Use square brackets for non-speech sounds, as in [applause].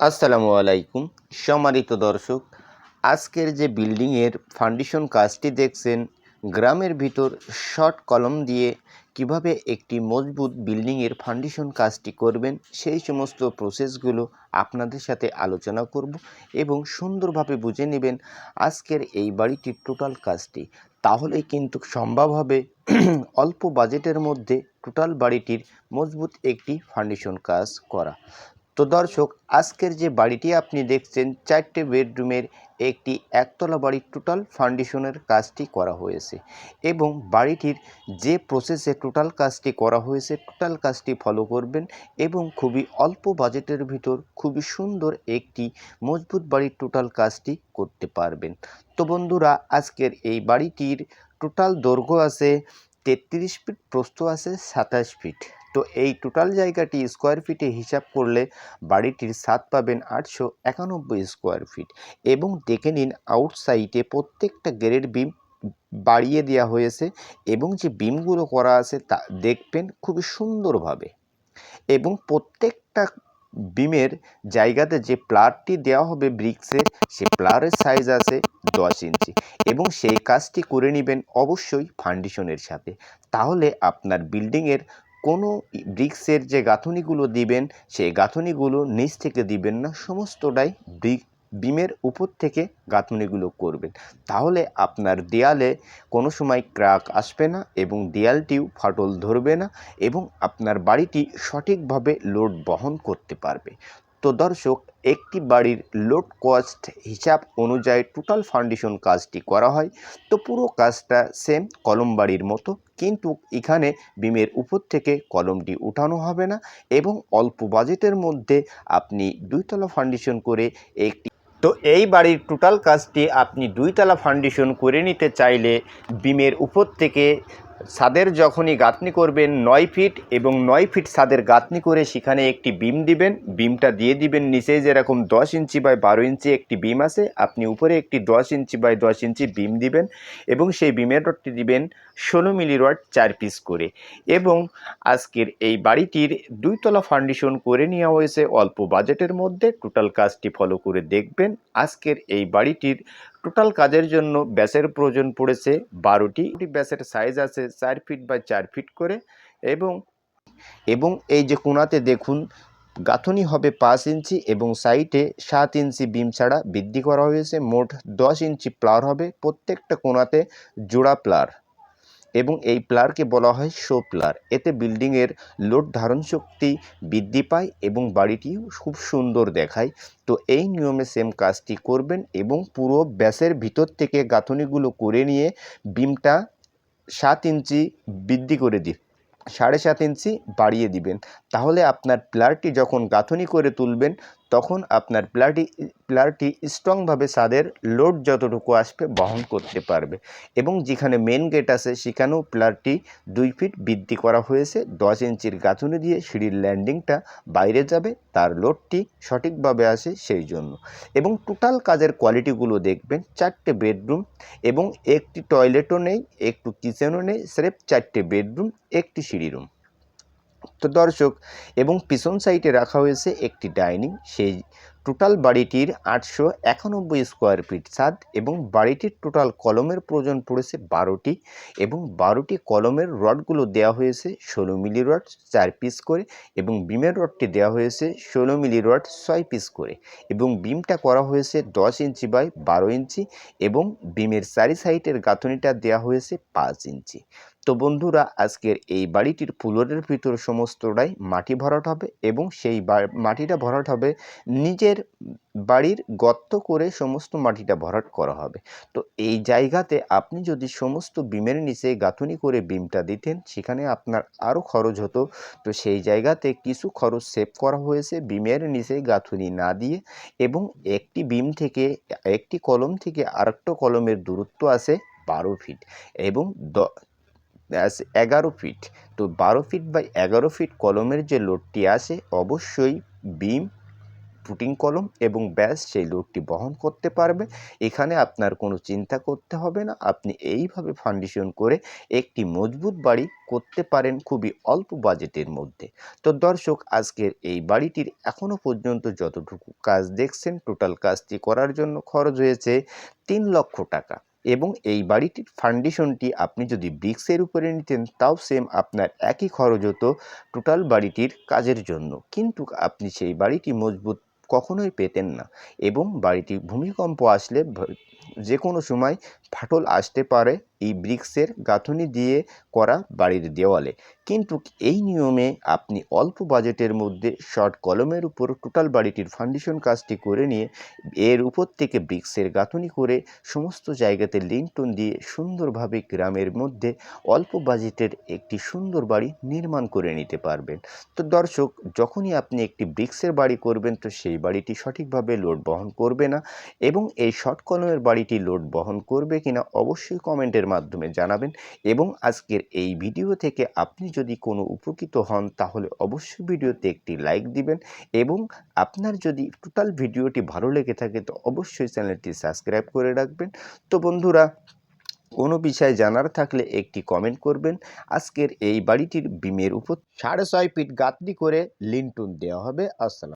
আসসালামু আলাইকুম। সম্মানিত দর্শক, আজকের যে বিল্ডিংয়ের ফাউন্ডেশন কাজটি দেখছেন, গ্রামের ভিতর শর্ট কলম দিয়ে কীভাবে একটি মজবুত বিল্ডিংয়ের ফাউন্ডেশন কাজটি করবেন, সেই সমস্ত প্রসেসগুলো আপনাদের সাথে আলোচনা করব এবং সুন্দরভাবে বুঝে নেবেন আজকের এই বাড়িটির টোটাল কাজটি। তাহলেই কিন্তু সম্ভব হবে [clears throat] অল্প বাজেটের মধ্যে টোটাল বাড়িটির মজবুত একটি ফাউন্ডেশন কাজ করা। তো দর্শক, আজকের যে বাড়িটি আপনি দেখছেন, চারটে বেডরুমের একটি একতলা বাড়ির টোটাল ফাউন্ডেশনের কাজটি করা হয়েছে এবং বাড়িটির যে প্রসেসে টোটাল কাজটি করা হয়েছে টোটাল কাজটি ফলো করবেন এবং খুবই অল্প বাজেটের ভিতর খুবই সুন্দর একটি মজবুত বাড়ির টোটাল কাজটি করতে পারবেন। তো বন্ধুরা, আজকের এই বাড়িটির টোটাল দৈর্ঘ্য আছে তেত্রিশ ফিট প্রস্থ আছে সাতাশ ফিট তো এই টোটাল জায়গাটি স্কোয়ার ফিটে হিসাব করলে বাড়িটির ছাদ পাবেন আটশো একানব্বই স্কোয়ার ফিট এবং দেখে নিন আউটসাইডে প্রত্যেকটা গ্রেড বিম বাড়িয়ে দেওয়া হয়েছে এবং যে বিমগুলো করা আছে তা দেখবেন খুবই সুন্দরভাবে এবং প্রত্যেকটা বিমের জায়গাতে যে প্লারটি দেওয়া হবে ব্রিক্সের সে প্লারের সাইজ আছে দশ ইঞ্চি এবং সেই কাজটি করে নেবেন অবশ্যই ফাউন্ডেশনের সাথে। তাহলে আপনার বিল্ডিংয়ের কোনো ব্রিক্সের যে গাঁথনিগুলো দিবেন, সেই গাঁথনিগুলো নিচ থেকে দিবেন না, সমস্তটাই ব্রিক বিমের উপর থেকে গাঁথনিগুলো করবেন। তাহলে আপনার দেয়ালে কোনো সময় ক্রাক আসবে না এবং দেয়ালটিও ফাটল ধরবে না এবং আপনার বাড়িটি সঠিকভাবে লোড বহন করতে পারবে। তো দর্শক, একটি বাড়ির লোড কস্ট হিসাব অনুযায়ী টোটাল ফাউন্ডেশন কাজটি করা হয়। তো পুরো কাজটা সেম কলম বাড়ির মতো, কিন্তু এখানে বিমের উপর থেকে কলমটি উঠানো হবে না এবং অল্প বাজেটের মধ্যে আপনি দুইতলা ফাউন্ডেশন করে একটি তো এই বাড়ির টোটাল কাজটি আপনি দুইতলা ফাউন্ডেশন করে নিতে চাইলে বিমের উপর থেকে ছাদের যখনই গাঁথনি করবেন, নয় ফিট এবং নয় ফিট ছাদের গাঁথনি করে সেখানে একটি বিম দিবেন। বিমটা দিয়ে দিবেন নিচে যেরকম দশ ইঞ্চি বাই বারো ইঞ্চি একটি বিম আছে, আপনি উপরে একটি দশ ইঞ্চি বাই দশ ইঞ্চি বিম দিবেন এবং সেই বিমের রডটি দিবেন ষোলো মিলি রড চার পিস করে এবং আজকের এই বাড়িটির দুইতলা ফাউন্ডেশন করে নেওয়া হয়েছে। অল্প বাজেটের মধ্যে টোটাল কাজটি ফলো করে দেখবেন। আজকের এই বাড়িটির টোটাল কাজের জন্য ব্যাসের প্রয়োজন পড়েছে বারোটি। ব্যাসের সাইজ আছে চার ফিট বা চার ফিট করে এবং এবং এই যে কোনাতে দেখুন, গাঁথনি হবে পাঁচ ইঞ্চি এবং সাইটে সাত ইঞ্চি বিম ছাড়া বৃদ্ধি করা হয়েছে। মোট দশ ইঞ্চি প্লার হবে। প্রত্যেকটা কোনাতে জোড়া প্লার এবং এই প্লারকে বলা হয় শো প্লার। এতে বিল্ডিংয়ের লোড ধারণ শক্তি বৃদ্ধি পায় এবং বাড়িটি খুব সুন্দর দেখায়। তো এই নিয়মে সেম কাজটি করবেন এবং পুরো ব্যাসের ভিতর থেকে গাঁথনিগুলো করে নিয়ে বিমটা সাত ইঞ্চি বৃদ্ধি করে দিন, সাড়ে সাত ইঞ্চি বাড়িয়ে দিবেন। তাহলে আপনার প্লারটি যখন গাঁথনি করে তুলবেন তখন আপনার প্লারটি প্লারটি স্ট্রংভাবে ছাদের লোড যতটুকু আসবে বহন করতে পারবে। এবং যেখানে মেন গেট আছে, সেখানেও প্লারটি দুই ফিট বৃদ্ধি করা হয়েছে। দশ ইঞ্চির গাঁথনি দিয়ে সিঁড়ির ল্যান্ডিংটা বাইরে যাবে, তার লোডটি সঠিকভাবে আসে সেই জন্য। এবং টোটাল কাজের কোয়ালিটিগুলো দেখবেন, চারটে বেডরুম এবং একটি টয়লেটও নেই, একটু কিচেনও নেই, স্রেফ চারটে বেডরুম, একটি সিঁড়ি রুম। তো দর্শক, এবং পিছন সাইডে রাখা হয়েছে একটি ডাইনিং। সেই টোটাল বাড়িটির আটশো একানব্বই স্কোয়ার ফিট ছাদ এবং বাড়িটির টোটাল কলমের প্রয়োজন পড়েছে বারোটি এবং বারোটি কলমের রডগুলো দেওয়া হয়েছে ষোলো মিলি রড চার পিস করে এবং বিমের রডটি দেওয়া হয়েছে ষোলো মিলি রড ছয় পিস করে এবং বিমটা করা হয়েছে দশ ইঞ্চি বাই বারো ইঞ্চি এবং বিমের চারি সাইডের গাঁথনিটা দেওয়া হয়েছে পাঁচ ইঞ্চি। তো বন্ধুরা, আজকের এই বাড়িটির ফ্লোরের ভিতর সমস্তটাই মাটি ভরাট হবে এবং সেই মাটিটা ভরাট হবে নিজের বাড়ির গর্ত করে সমস্ত মাটিটা ভরাট করা হবে। তো এই জায়গাতে আপনি যদি সমস্ত বিমের নিচে গাঁথুনি করে বিমটা দিতেন, সেখানে আপনার আরও খরচ হতো। তো সেই জায়গাতে কিছু খরচ সেভ করা হয়েছে বিমের নিচে গাঁথুনি না দিয়ে এবং একটি বিম থেকে, একটি কলম থেকে আরেকটা কলমের দূরত্ব আছে বারো ফিট এবং এগারো ফিট তো বারো ফিট বাই এগারো ফিট কলমের যে লোডটি আসে অবশ্যই বিম পুটিং কলম এবং ব্যাস, সেই লোডটি বহন করতে পারবে। এখানে আপনার কোনো চিন্তা করতে হবে না। আপনি এইভাবে ফাউন্ডেশন করে একটি মজবুত বাড়ি করতে পারেন খুবই অল্প বাজেটের মধ্যে। তো দর্শক, আজকের এই বাড়িটির এখনও পর্যন্ত যতটুকু কাজ দেখছেন টোটাল কাজটি করার জন্য খরচ হয়েছে তিন লক্ষ টাকা। এবং এই বাড়িটির ফাউন্ডেশনটি আপনি যদি ব্রিক্সের উপরে নিতেন, তাও সেম আপনার একই খরচ হতো টোটাল বাড়িটির কাজের জন্য। কিন্তু আপনি সেই বাড়িটি মজবুত কখনোই পেতেন না এবং বাড়িটি ভূমিকম্প আসলে যে কোনো সময় ফাটল আসতে পারে এই ব্রিক্সের গাঁথনি দিয়ে করা বাড়ির দেওয়ালে। কিন্তু এই নিয়মে আপনি অল্প বাজেটের মধ্যে শর্ট কলমের উপর টোটাল বাড়িটির ফাউন্ডেশন কাজটি করে নিয়ে এর উপর থেকে ব্রিক্সের গাঁথনি করে সমস্ত জায়গাতে লিন্টন দিয়ে সুন্দরভাবে গ্রামের মধ্যে অল্প বাজেটের একটি সুন্দর বাড়ি নির্মাণ করে নিতে পারবেন। তো দর্শক, যখনই আপনি একটি ব্রিক্সের বাড়ি করবেন, তো সেই বাড়িটি সঠিকভাবে লোড বহন করবে না এবং এই শর্ট কলমের বাড়িটি লোড বহন করবে কিনা অবশ্যই কমেন্টের মাধ্যমে জানাবেন এবং আজকের এই ভিডিও থেকে আপনি যদি কোনো উপকৃত হন, তাহলে অবশ্যই ভিডিওতে একটি লাইক দিবেন এবং আপনার যদি টোটাল ভিডিওটি ভালো লেগে থাকে, তো অবশ্যই চ্যানেলটি সাবস্ক্রাইব করে রাখবেন। তো বন্ধুরা, কোনো বিষয়ে জানার থাকলে একটি কমেন্ট করবেন। আজকের এই বাড়িটির বিমের উপর সাড়ে ছয় ফিট গাঁথনি করে লিন্টন দেওয়া হবে। আসসালাম।